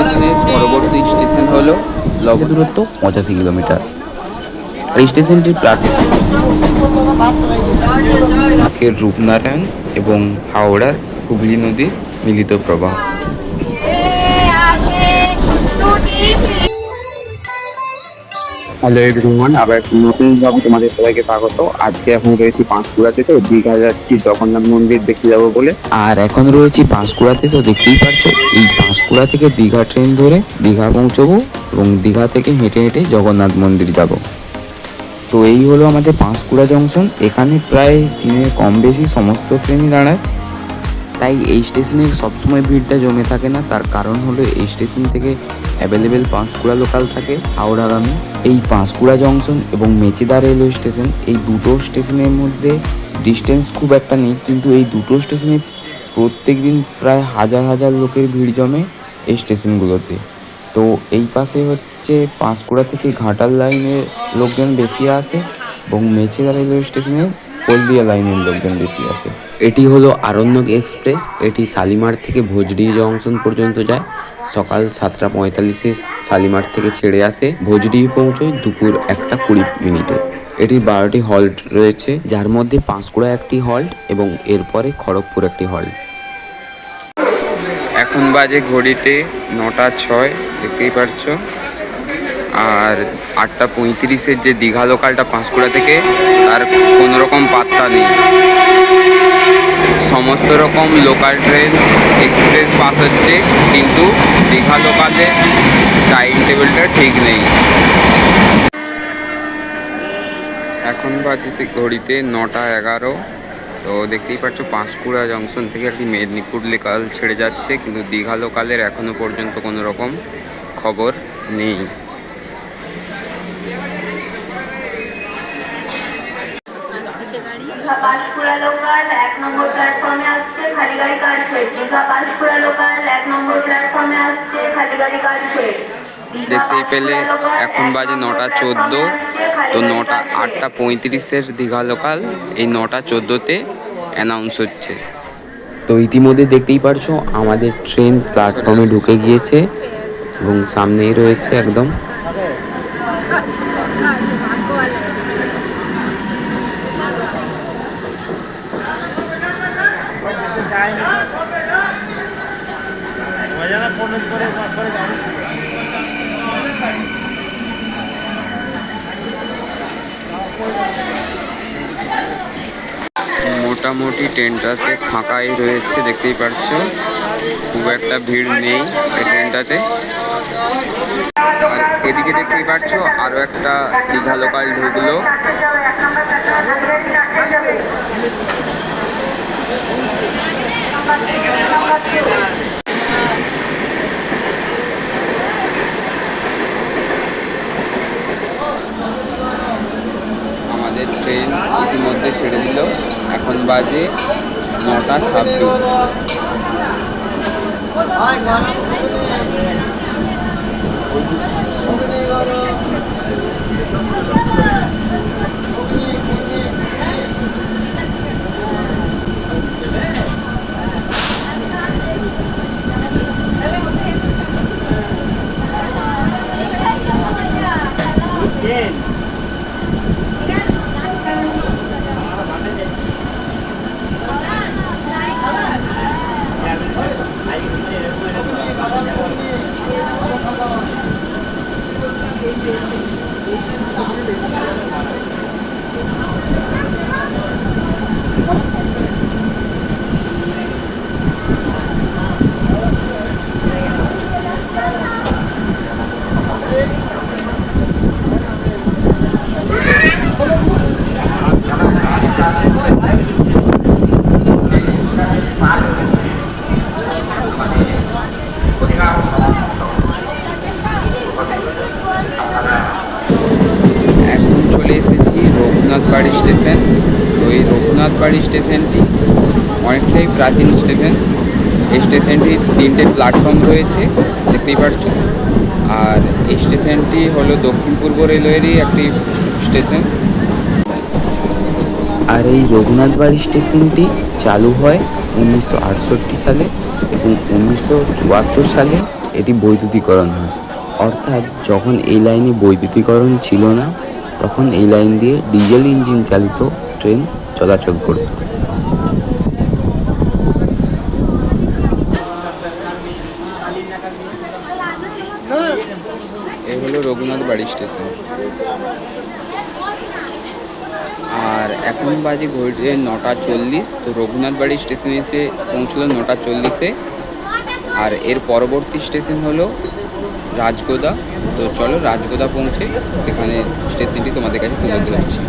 স্টেশনের পরবর্তী স্টেশন হল লগ দূরত্ব পঁচাশি কিলোমিটার। এই স্টেশনটির প্ল্যাটফর্ম রূপনারায়ণ এবং হাওড়ার হুগলি নদীর মিলিত প্রবাহ। হ্যালো এভরিওয়ান আবার নতুন ব্লগ তোমাদের সবাইকে স্বাগত। আজকে এখন রয়েছি পাঁশকুড়াতে, তো দীঘা যাচ্ছি জগন্নাথ মন্দির দেখতে যাব বলে। আর এখন রয়েছি পাঁশকুড়াতে, তো দেখতেই পাচ্ছ এই পাঁশকুড়া থেকে দীঘা ট্রেন ধরে দীঘা পৌঁছবো এবং দীঘা থেকে হেঁটে হেঁটে জগন্নাথ মন্দির যাব। তো এই হলো আমাদের পাঁশকুড়া জংশন। এখানে প্রায় দিনে কম বেশি সমস্ত ট্রেনই দাঁড়ায়। তাই এই স্টেশনে সবসময় ভিড়টা জমে থাকে না। তার কারণ হলো এই স্টেশন থেকে অ্যাভেলেবেল পাঁশকুড়া লোকাল থাকে, হাওড়াগামী। এই পাঁশকুড়া জংশন এবং মেচেদা রেলওয়ে স্টেশন এই দুটো স্টেশনের মধ্যে ডিস্টেন্স খুব একটা নেই। কিন্তু এই দুটো স্টেশনে প্রত্যেক দিন প্রায় হাজার হাজার লোকের ভিড় জমে এই স্টেশনগুলোতে তো এই পাশে হচ্ছে পাঁশকুড়া থেকে ঘাটাল লাইনের লোকজন বেশি আসে এবং মেচেদা রেলওয়ে স্টেশনে হলদিয়া লাইনের লোকজন বেশি আসে এটি হলো আরণ্যক এক্সপ্রেস এটি শালিমার থেকে ভোজডি জংশন পর্যন্ত যায়। সকাল সাতটা পঁয়তাল্লিশে শালিমার থেকে ছেড়ে আসে। ভোজডি পৌঁছয় দুপুর একটা কুড়ি মিনিটে। এটির বারোটি হল্ট রয়েছে যার মধ্যে পাঁশকুড়া একটি হল্ট এবং এরপরে খড়গপুর একটি হল্ট। এখন বাজে ঘড়িতে নটা ছয় দেখতেই পাচ্ছ আর আটটা পঁয়ত্রিশের যে দীঘা লোকালটা পাঁশকুড়া থেকে, তার কোনো রকম পাত্তা নেই। সমস্ত রকম লোকাল ট্রেন এক্সপ্রেস পাস হচ্ছে, কিন্তু দীঘা লোকালে টাইম টেবিলটা ঠিক নেই। এখন বাজে ঘড়িতে নটা এগারো। তো দেখতেই পাচ্ছ, পাঁশকুড়া জংশন থেকে একটি মেদিনীপুর লোকাল ছেড়ে যাচ্ছে, কিন্তু দীঘা লোকালের এখনও পর্যন্ত কোনো রকম খবর নেই দীঘা পাঁশকুড়া লোকাল এক নম্বর প্ল্যাটফর্মে আসছে খালি গাড়ি কারশেড। দীঘা পাঁশকুড়া লোকাল এক নম্বর প্ল্যাটফর্মে আসছে খালি গাড়ি কারশেড। দেখতেই পেলে এখন বাজে নটা চোদ্দ। তো নটা আটটা পঁয়ত্রিশের দীঘা লোকাল এই নটা চোদ্দোতে অ্যানাউন্স হচ্ছে। তো ইতিমধ্যে দেখতেই পারছ আমাদের ট্রেন প্ল্যাটফর্মে ঢুকে গিয়েছে এবং সামনেই রয়েছে একদম মোটামুটি ট্রেনটাতে ফাঁকাই রয়েছে, দেখতেই পাচ্ছ খুব একটা ভিড় নেই এই ট্রেনটাতে। আর এদিকে দেখতেই পাচ্ছ আরও একটা দীঘা লোকাল ঢুকলো। আমাদের ট্রেন ইতিমধ্যে ছেড়ে দিল। এখন বাজে নটা ছাব্বিশ। এখন চলে এসেছি রঘুনাথ বাড়ি স্টেশন। তো এই রঘুনাথ বাড়ি স্টেশনটি অনেকটাই প্রাচীন স্টেশন। এই স্টেশনটি তিনটে প্ল্যাটফর্ম রয়েছে, দেখতেই পাচ্ছ আর এই স্টেশনটি হলো দক্ষিণ পূর্ব রেলওয়েরই একটি স্টেশন। আর এই রঘুনাথ বাড়ি স্টেশনটি চালু হয় উনিশশো আটষট্টি সালে এবং উনিশশো চুয়াত্তর সালে এটি বৈদ্যুতিকরণ হয়। অর্থাৎ যখন এই লাইনে বৈদ্যুতিকরণ ছিল না তখন এই লাইন দিয়ে ডিজেল ইঞ্জিন চালিত ট্রেন চলাচল করত। এ হলো রঘুনাথ বাড়ি স্টেশন। আর এখন বাজে ঘড়িতে নটা চল্লিশ, তো রঘুনাথ বাড়ি স্টেশনে এসে পৌঁছলো নটা চল্লিশে। আর এর পরবর্তী স্টেশন হলো রাজগোদা। তো চলো রাজগোদা পৌঁছে সেখানে স্টেশনটি তোমাদের কাছে তুলে ধরছি।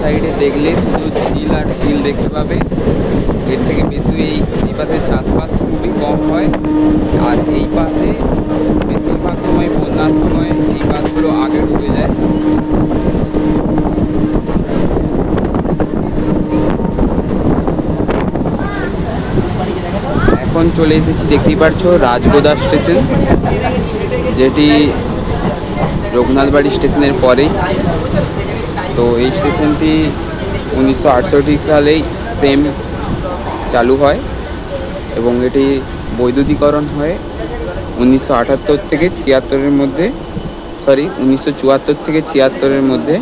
সাইডে দেখলে শুধু ঝিল আর ঝিল দেখতে পাবে। এর থেকে বেশি এই এই পাশে চাষবাস খুবই কম হয়। আর এই পাশে বেশিরভাগ সময় বন্যার সময় এই গাছগুলো আগে ডুবে যায়। এখন চলে এসেছি, দেখতেই পারছ রাজগোদা স্টেশন, যেটি রঘুনাথবাড়ি স্টেশনের পরেই। তো এই স্টেশনটি উনিশশো আটষট্টি সালেই সেম চালু হয় এবং এটি বৈদ্যুতিকরণ হয় উনিশশো আটাত্তর থেকে ছিয়াত্তরের মধ্যে সরি উনিশশো চুয়াত্তর থেকে ছিয়াত্তরের মধ্যে।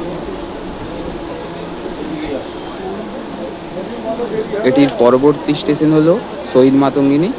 এটির পরবর্তী স্টেশন হলো শহীদ মাতঙ্গিনী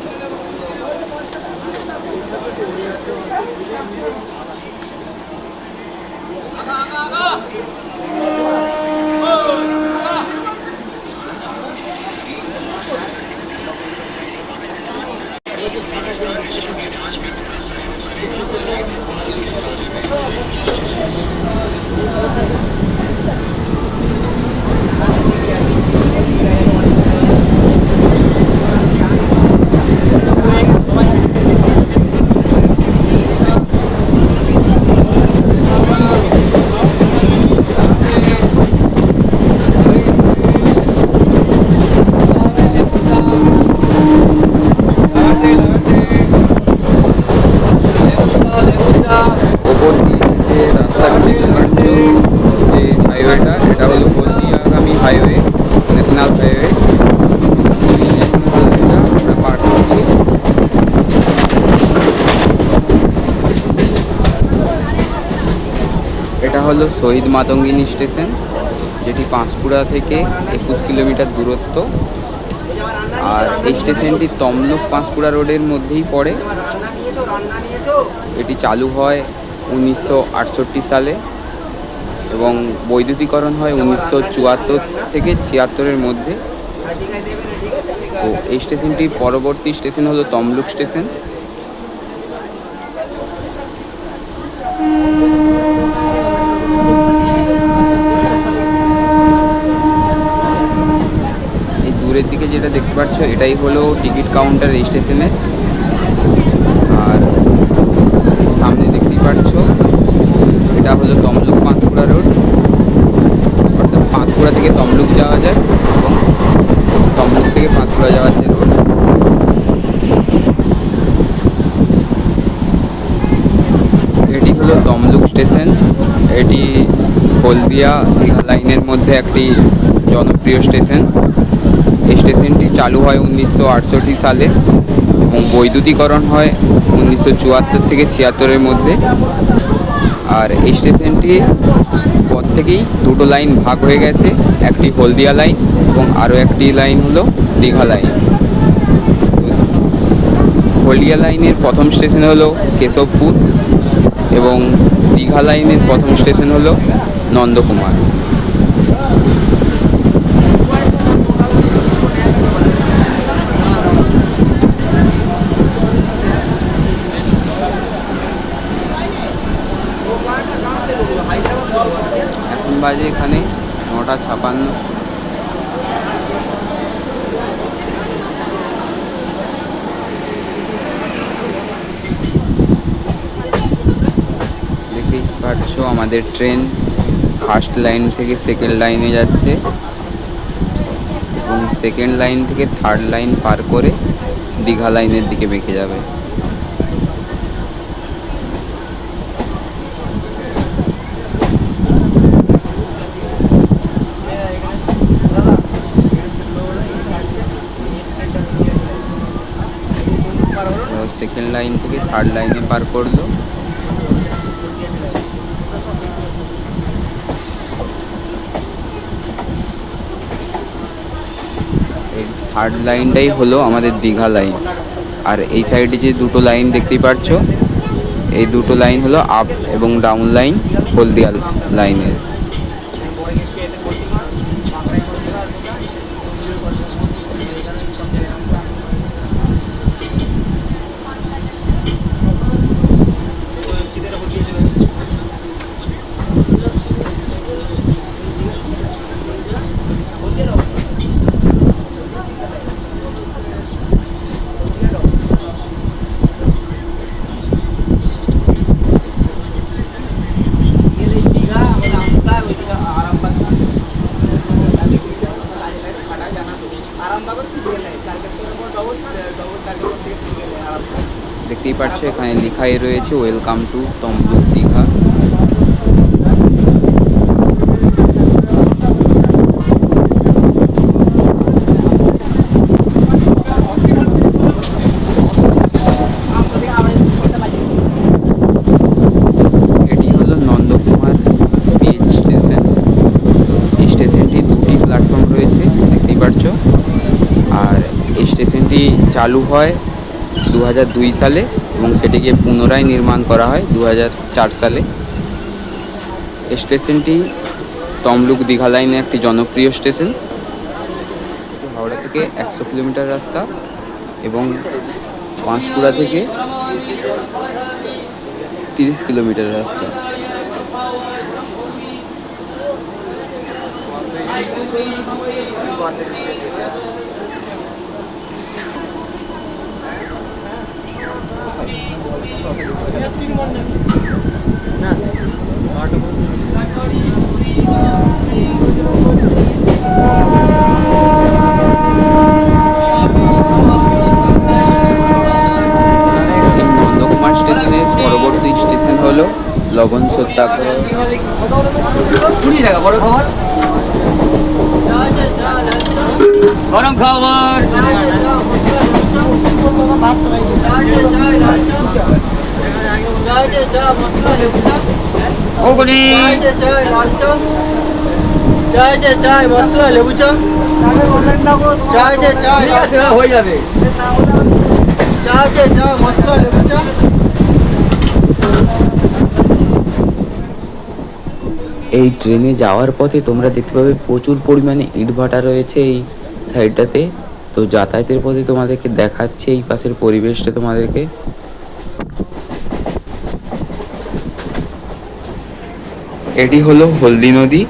ওপর দিয়ে যে রাস্তাটা দেখতে পাচ্ছ যে হাইওয়েটা এটা হলো হলদিয়াগামী হাইওয়ে ন্যাশনাল হাইওয়ে এই ন্যাশনাল হাইওয়েটা আমরা পার করছি এটা হলো শহীদ মাতঙ্গিনী স্টেশন, যেটি পাঁশকুড়া থেকে একুশ কিলোমিটার দূরত্ব। আর এই স্টেশনটি তমলুক পাঁশকুড়া রোডের মধ্যেই পড়ে। এটি চালু হয় উনিশশো আটষট্টি সালে এবং বৈদ্যুতিকরণ হয় উনিশশো চুয়াত্তর থেকে ছিয়াত্তরের মধ্যে। তো এই স্টেশনটির পরবর্তী স্টেশন হলো তমলুক স্টেশন এই দূরের দিকে যেটা দেখতে পাচ্ছ এটাই হলো টিকিট কাউন্টার স্টেশনে। আর সামনে দেখতেই পাচ্ছ, এটা হলো তমলুক পাঁশকুড়া রোড। অর্থাৎ পাঁশকুড়া থেকে তমলুক যাওয়া যায় এবং তমলুক থেকে পাঁশকুড়া যাওয়ার যে রোড। এটি হলো তমলুক স্টেশন। এটি হলদিয়া লাইনের মধ্যে একটি জনপ্রিয় স্টেশন। স্টেশনটি চালু হয় উনিশশো আটষট্টি সালে এবং বৈদ্যুতিকরণ হয় উনিশশো চুয়াত্তর থেকে ছিয়াত্তরের মধ্যে। আর এই স্টেশনটি পর থেকেই দুটো লাইন ভাগ হয়ে গেছে, একটি হলদিয়া লাইন এবং আরও একটি লাইন হলো দীঘা লাইন। হলদিয়া লাইনের প্রথম স্টেশন হলো কেশবপুর এবং দীঘা লাইনের প্রথম স্টেশন হলো নন্দকুমার এখন বাজে এখানে নটা ছাপান্ন দেখতেই পাচ্ছ আমাদের ট্রেন ফার্স্ট লাইন থেকে সেকেন্ড লাইনে যাচ্ছে এবং সেকেন্ড লাইন থেকে থার্ড লাইন পার করে দীঘা লাইনের দিকে বেঁকে যাবে। সেকেন্ড লাইন থেকে থার্ড লাইনে পার করল। থার্ড লাইনটাই হলো আমাদের দীঘা লাইন আর এই সাইডে যে দুটো লাইন দেখতেই পাচ্ছ এই দুটো লাইন হলো আপ এবং ডাউন লাইন হলদিয়া লাইনের পাচ্ছ এখানে লেখাই রয়েছে। ওয়েলকাম টু তমলুক দীঘা রয়েছে চালু হয় দু সালে। এবং সেটিকে পুনরায় নির্মাণ করা হয় দু সালে। স্টেশনটি তমলুক দীঘা লাইনে একটি জনপ্রিয় স্টেশন। হাওড়া থেকে একশো কিলোমিটার রাস্তা এবং পাঁশকুড়া থেকে তিরিশ কিলোমিটার রাস্তা। এই নন্দকুমার স্টেশনের পরবর্তী স্টেশন হলো লবণ সত্যাগ্রহ গরম খাবার ঘুগনি চায় যে চায় মশলা লেবু চা চায় যে চায় হয়ে যাবে। চায় যে চায় মশলা লেবু চা এই ট্রেনে যাওয়ার পথে তোমরা দেখতে পাবে প্রচুর পরিমাণে ইটভাটা রয়েছে এই সাইডটাতে। তো যাতায়াতের পথে তোমাদেরকে দেখাচ্ছে এই পাশের পরিবেশটা তোমাদেরকে। এটি হলো হলদি নদী,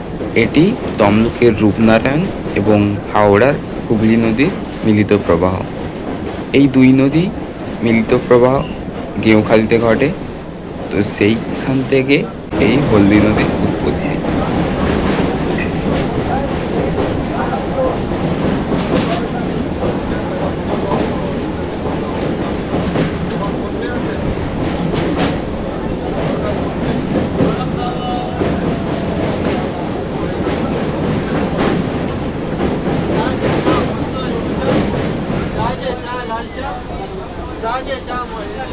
এটি তমলুকের রূপনারায়ণ এবং হাওড়ার হুগলি নদীর মিলিত প্রবাহ। এই দুই নদী মিলিত প্রবাহ গেঁওখালিতে ঘটে, তো সেইখান থেকে এই হলদি নদীর উৎপত্তি চায় যে চায় লাল চা চায় যে চা মশলা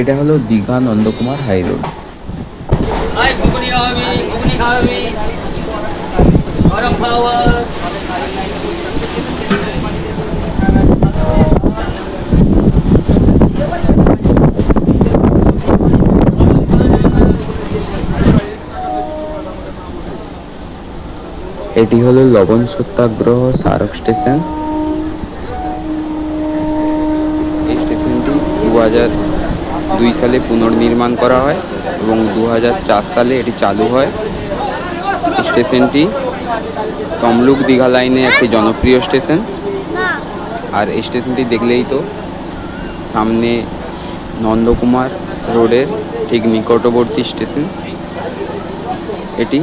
এটা হলো দীঘা নন্দকুমার হাই রোড। এটি হলো লবণ সত্যাগ্রহ স্মারক স্টেশন। এই স্টেশনটি দু হাজার দুই সালে পুনর্নির্মাণ করা হয় এবং দু হাজার চার সালে এটি চালু হয়। স্টেশনটি তমলুক দীঘা লাইনে একটি জনপ্রিয় স্টেশন। আর এই স্টেশনটি দেখলেই তো সামনে নন্দকুমার রোডের ঠিক নিকটবর্তী স্টেশন। এটি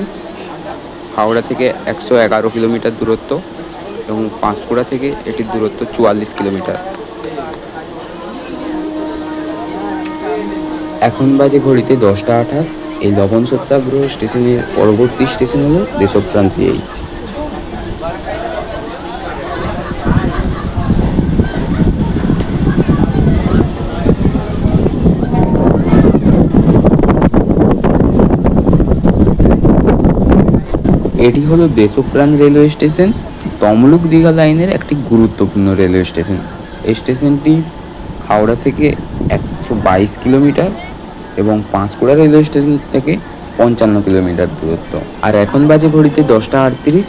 হাওড়া থেকে একশো এগারো কিলোমিটার দূরত্ব এবং পাঁশকুড়া থেকে এটির দূরত্ব চুয়াল্লিশ কিলোমিটার। এখন বাজে ঘড়িতে দশটা আঠাশ, এই লবণ সত্যাগ্রহ স্টেশনের পরবর্তী স্টেশন হলো দেশপ্রান্তি এইচ এটি হলো দেশপ্রাণ রেলওয়ে স্টেশন, তমলুক দীঘা লাইনের একটি গুরুত্বপূর্ণ রেলওয়ে স্টেশন। এই স্টেশনটি হাওড়া থেকে একশো বাইশ কিলোমিটার এবং পাঁশকুড়া রেলওয়ে স্টেশন থেকে পঞ্চান্ন কিলোমিটার দূরত্ব। আর এখন বাজে ঘড়িতে দশটা আটত্রিশ,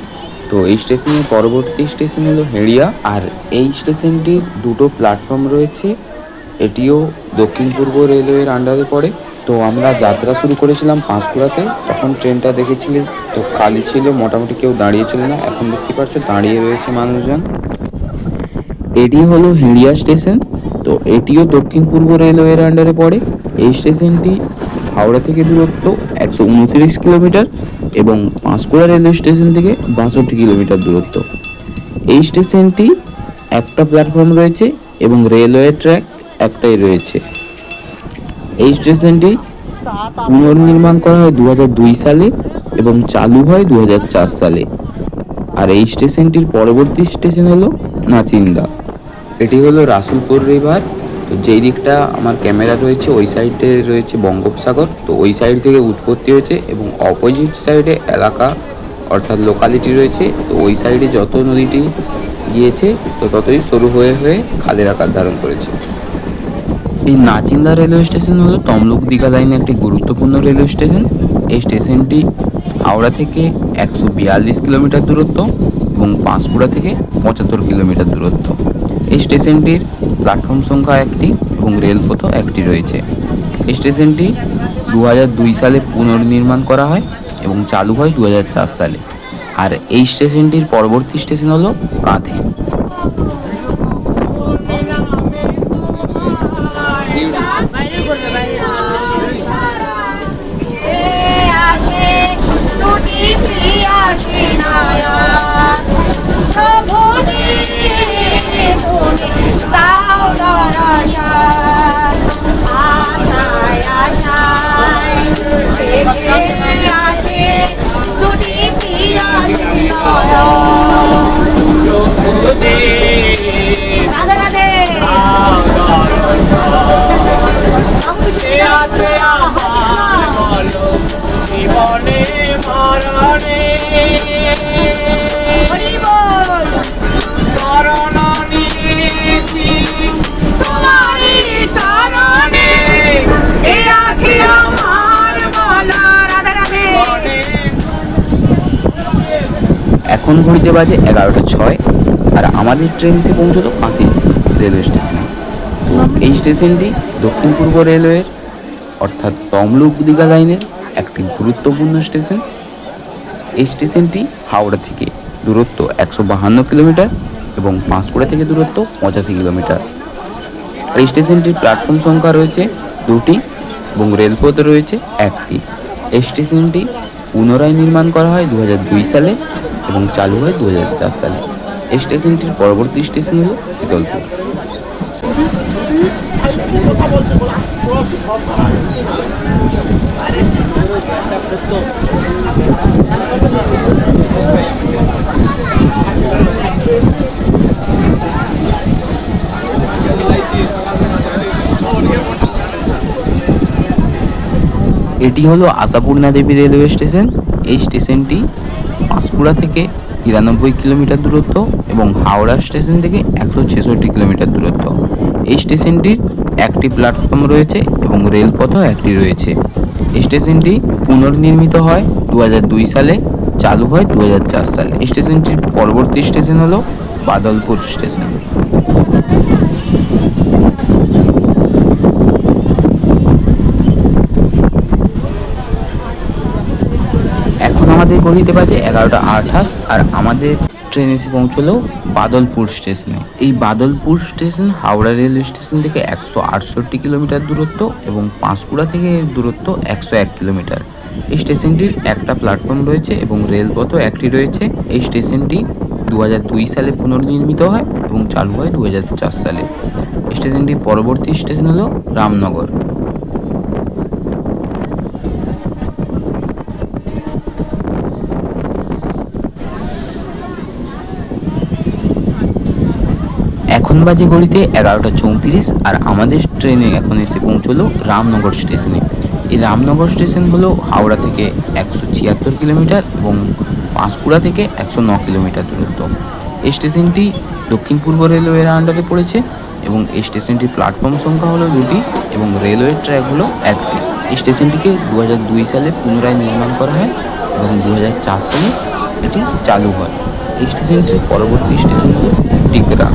তো এই স্টেশনের পরবর্তী স্টেশন হলো হেড়িয়া। আর এই স্টেশনটির দুটো প্ল্যাটফর্ম রয়েছে, এটিও দক্ষিণ পূর্ব রেলওয়ের আন্ডারে পড়ে। তো আমরা যাত্রা শুরু করেছিলাম পাঁশকুড়াতে, তখন ট্রেনটা দেখেছিলি, তো খালি ছিল, মোটামুটি কেউ দাঁড়িয়ে ছিল না। এখন দেখতে পাচ্ছ দাঁড়িয়ে রয়েছে মানুষজন। এটি হলো হেড়িয়া স্টেশন। তো এটিও দক্ষিণ পূর্ব রেলওয়ের আন্ডারে পড়ে। এই স্টেশনটি হাওড়া থেকে দূরত্ব একশো উনত্রিশ কিলোমিটার এবং পাঁশকুড়া রেলওয়ে স্টেশন থেকে বাষট্টি কিলোমিটার দূরত্ব। এই স্টেশনটি একটা প্ল্যাটফর্ম রয়েছে এবং রেলওয়ে ট্র্যাক একটাই রয়েছে। এই স্টেশনটি পুনর্নির্মাণ করা হয় দু হাজার দুই সালে এবং চালু হয় দুই হাজার চার সালে। আর এই স্টেশনটির পরবর্তী স্টেশন হলো নাচিন্দা। এটি হলো রাসুলপুর রিভার তো যেই দিকটা আমার ক্যামেরা রয়েছে, ওই সাইডে রয়েছে বঙ্গোপসাগর, তো ওই সাইড থেকে উৎপত্তি হয়েছে এবং অপোজিট সাইডে এলাকা, অর্থাৎ লোকালিটি রয়েছে, তো ওই সাইডে যত নদীটি গিয়েছে, তো ততই সরু হয়ে হয়ে খাদের আকার ধারণ করেছে। এই নাচিন্দা রেলওয়ে স্টেশন হলো তমলুক দীঘা লাইনে একটি গুরুত্বপূর্ণ রেলওয়ে স্টেশন এই স্টেশনটি হাওড়া থেকে একশো বিয়াল্লিশ কিলোমিটার দূরত্ব এবং পাঁশকুড়া থেকে পঁচাত্তর কিলোমিটার দূরত্ব। এই স্টেশনটির প্ল্যাটফর্ম সংখ্যা একটি, এবং রেলপথও একটি রয়েছে। স্টেশনটি দু সালে পুনর্নির্মাণ করা হয় এবং চালু হয় দু হাজার চার সালে। আর এই স্টেশনটির পরবর্তী স্টেশন হলো আসে দুটি সিনায়া প্রভু তাও আশায় আশায় আসে দুটি রাধে রাধে জীবনে মরণে হরি বল এখন ঘড়িতে বাজে এগারোটা ছয় আর আমাদের ট্রেন এসে পৌঁছলো কাঁথি রেলওয়ে স্টেশনে এই স্টেশনটি দক্ষিণ পূর্ব রেলওয়ের অর্থাৎ তমলুক দীঘা লাইনের একটি গুরুত্বপূর্ণ স্টেশন এই স্টেশনটি হাওড়া থেকে দূরত্ব একশো বাহান্ন কিলোমিটার এবং পাঁশকুড়া থেকে দূরত্ব পঁচাশি কিলোমিটার। এই স্টেশনটির প্ল্যাটফর্ম সংখ্যা রয়েছে দুটি এবং রেলপথ রয়েছে একটি। এই স্টেশনটি পুনরায় নির্মাণ করা হয় দু হাজার দুই সালে। এবং চালু হয় দু হাজার চার সালে। এই স্টেশনটির পরবর্তী স্টেশন হল শীতলপুর। এটি হলো আশাপূর্ণা দেবী রেলওয়ে স্টেশন। এই স্টেশনটি পাঁশকুড়া থেকে তিরানব্বই কিলোমিটার দূরত্ব এবং হাওড়া স্টেশন থেকে একশো ছেষট্টি কিলোমিটার দূরত্ব। এই স্টেশনটির একটি প্ল্যাটফর্ম রয়েছে এবং রেলপথও একটি রয়েছে। স্টেশনটি পুনর্নির্মিত হয় দু হাজার দুই সালে, চালু হয় দু হাজার চার সালে। স্টেশনটির পরবর্তী স্টেশন হলো বাদলপুর স্টেশন এখন আমাদের গলিতে বাজে এগারোটা আঠাশ আর আমাদের ট্রেন এসে পৌঁছলো বাদলপুর স্টেশনে এই Badalpur station Howrah railway station থেকে একশো আটষট্টি কিলোমিটার দূরত্ব এবং পাঁশকুড়া থেকে দূরত্ব একশো এক কিলোমিটার। এই স্টেশনটির একটা প্ল্যাটফর্ম রয়েছে এবং রেলপথও একটি রয়েছে। এই স্টেশনটি দু সালে পুনর্নির্মিত হয় এবং চালু হয় দু হাজার চার সালে। স্টেশনটির পরবর্তী স্টেশন হলো রামনগর। এখন বাজে ঘড়িতে এগারোটা চৌত্রিশ আর আমাদের ট্রেনে এখন এসে পৌঁছলো রামনগর স্টেশনে। এই রামনগর স্টেশন হলো হাওড়া থেকে একশো ছিয়াত্তর কিলোমিটার এবং পাঁশকুড়া থেকে একশো ন কিলোমিটার দূরত্ব। এই স্টেশনটি দক্ষিণ পূর্ব রেলওয়ের আন্ডারে পড়েছে এবং এই স্টেশনটির প্ল্যাটফর্ম সংখ্যা হলো দুটি এবং রেলওয়ে ট্র্যাক হলো একটি। এই স্টেশনটিকে দু দুই সালে পুনরায় নির্মাণ করা হয় এবং দু হাজার চার সালে এটি চালু হয়। এই স্টেশনটির পরবর্তী স্টেশন হলো টিকরা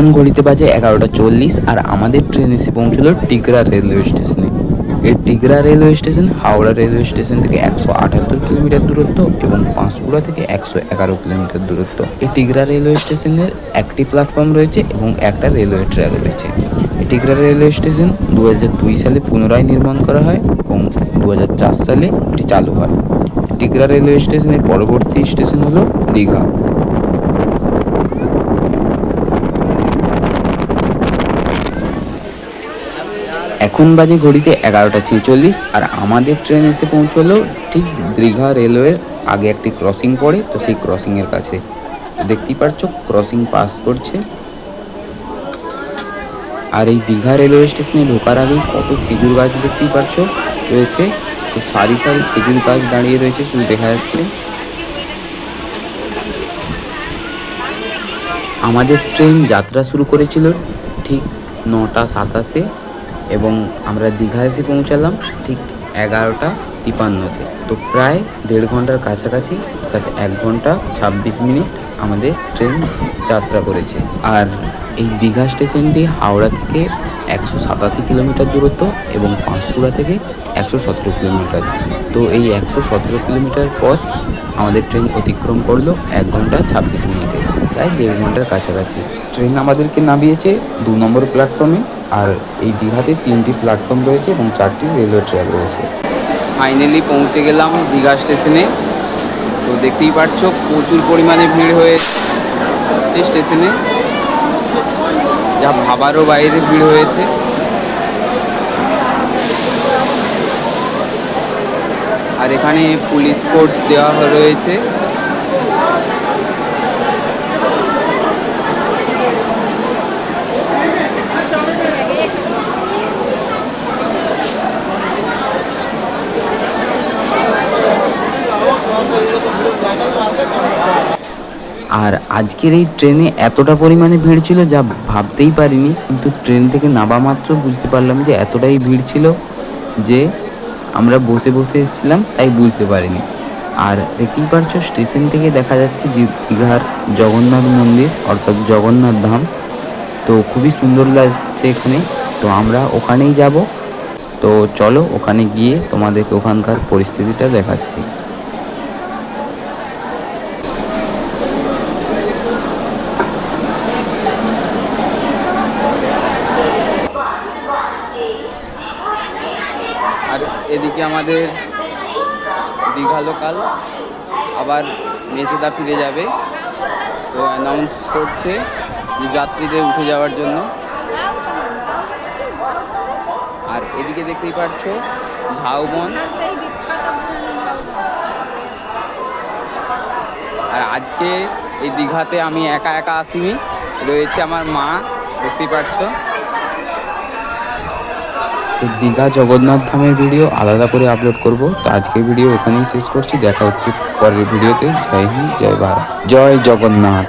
এখন ঘড়িতে বাজে এগারোটা চল্লিশ আর আমাদের ট্রেন এসে পৌঁছলো টিকরা রেলওয়ে স্টেশনে। এই Tikra railway station Howrah railway station থেকে একশো আটাত্তর কিলোমিটার দূরত্ব এবং পাঁশকুড়া থেকে একশো এগারো কিলোমিটার দূরত্ব। এই টিকরা রেলওয়ে স্টেশনের একটি প্ল্যাটফর্ম রয়েছে এবং একটা রেলওয়ে ট্র্যাক রয়েছে। টিকরা রেলওয়ে স্টেশন দু সালে পুনরায় নির্মাণ করা হয় এবং দু সালে এটি চালু হয়। টিকরা রেলওয়ে স্টেশনের পরবর্তী স্টেশন হলো দীঘা। এখন বাজে ঘড়িতে এগারোটা ছেচল্লিশ আর আমাদের ট্রেন এসে পৌঁছলো ঠিক দীঘা রেলওয়ের আগে একটি ক্রসিং পড়ে, তো সেই ক্রসিংয়ের কাছে। দেখতেই পাচ্ছ ক্রসিং পাস করছে। আর এই দীঘা রেলওয়ে স্টেশনে ঢোকার আগেই কত খেজুর গাছ দেখতেই পাচ্ছ রয়েছে। তো সারি সারি খেজুর গাছ দাঁড়িয়ে রয়েছে, শুধু দেখা যাচ্ছে। আমাদের ট্রেন যাত্রা শুরু করেছিল ঠিক নটা সাতাশে। এবং আমরা দীঘা এসে পৌঁছালাম ঠিক এগারোটা তিপান্নতে। তো প্রায় দেড় ঘণ্টার কাছাকাছি, অর্থাৎ এক ঘণ্টা ছাব্বিশ মিনিট আমাদের ট্রেন যাত্রা করেছে। আর এই দীঘা স্টেশনটি হাওড়া থেকে একশো সাতাশি কিলোমিটার দূরত্ব এবং পাঁশকুড়া থেকে একশো সতেরো কিলোমিটার। তো এই একশো সতেরো কিলোমিটার পথ আমাদের ট্রেন অতিক্রম করল এক ঘণ্টা ছাব্বিশ মিনিটে, প্রায় দেড় ঘণ্টার কাছাকাছি। ট্রেন আমাদেরকে নামিয়েছে দু নম্বর প্ল্যাটফর্মে আর এই দীঘাতে তিনটি প্ল্যাটফর্ম রয়েছে এবং চারটি রেলওয়ে ট্র্যাক রয়েছে। ফাইনালি পৌঁছে গেলাম দীঘা স্টেশনে তো দেখতেই পাচ্ছ, প্রচুর পরিমাণে ভিড় হয়েছে স্টেশনে যা ভাবারও বাইরে ভিড় হয়েছে। আর এখানে পুলিশ ফোর্স দেওয়া রয়েছে আর আজকের এই ট্রেনে এতটা পরিমাণে ভিড় ছিল যা ভাবতেই পারিনি। কিন্তু ট্রেন থেকে নামা মাত্র বুঝতে পারলাম যে এতটাই ভিড় ছিল যে আমরা বসে বসে এসেছিলাম, তাই বুঝতে পারিনি। আর দেখতেই পারছ, স্টেশন থেকে দেখা যাচ্ছে যে দীঘার জগন্নাথ মন্দির, অর্থাৎ জগন্নাথ ধাম। তো খুবই সুন্দর লাগছে এখানে। তো আমরা ওখানেই যাব। তো চলো, ওখানে গিয়ে তোমাদেরকে ওখানকার পরিস্থিতিটা দেখাচ্ছি আর এদিকে আমাদের দীঘা লোকাল আবার মেচেদা ফিরে যাবে। তো অ্যানাউন্স করছে যে যাত্রীদের উঠে যাওয়ার জন্য। আর এদিকে দেখতেই পাচ্ছ, ঝাউবন। আর আজকে এই দীঘাতে আমি একা একা আসিনি। রয়েছে আমার মা, দেখতেই পাচ্ছ। তো দীঘা জগন্নাথ ধামের ভিডিও আলাদা করে আপলোড করব। তো আজকের ভিডিও এখানেই শেষ করছি। দেখা হচ্ছে পরের ভিডিওতে জয় হিন্দ, জয় ভারত। জয় জগন্নাথ।